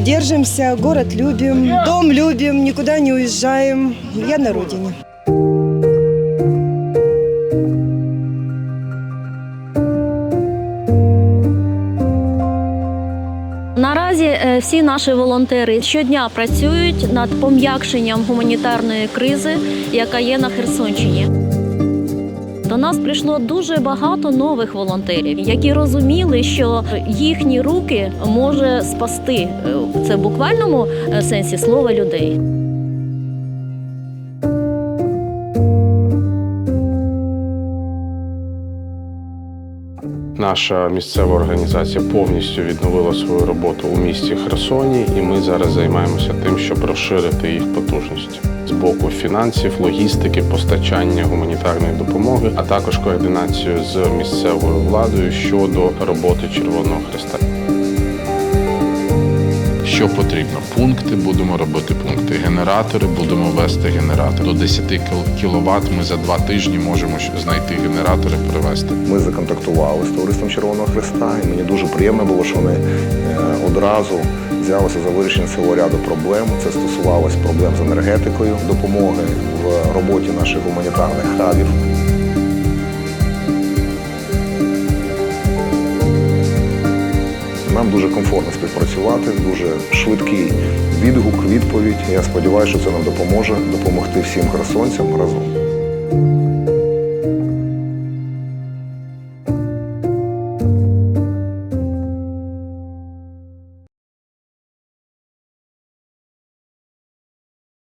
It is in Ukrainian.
держимся, город любим, дом любим, никуда не уезжаем. Я на родине. Наразі е, всі наші волонтери щодня працюють над пом'якшенням гуманітарної кризи, яка є на Херсонщині. До нас прийшло дуже багато нових волонтерів, які розуміли, що їхні руки може спасти е, це в буквальному е, сенсі слова людей. Наша місцева організація повністю відновила свою роботу у місті Херсоні, і ми зараз займаємося тим, щоб розширити їх потужність з боку фінансів, логістики, постачання гуманітарної допомоги, а також координацію з місцевою владою щодо роботи Червоного Хреста. Що потрібно? Пункти будемо робити пункти. Генератори будемо вести генератори. До 10 кВт ми за два тижні можемо знайти генератори, привезти. Ми законтактували з товариством Червоного Христа, і мені дуже приємно було, що вони е, одразу взялися за вирішення цього ряду проблем. Це стосувалось проблем з енергетикою, допомоги в роботі наших гуманітарних хабів. Нам дуже комфортно співпрацювати, дуже швидкий відгук, відповідь. Я сподіваюся, що це нам допоможе допомогти всім херсонцям разом.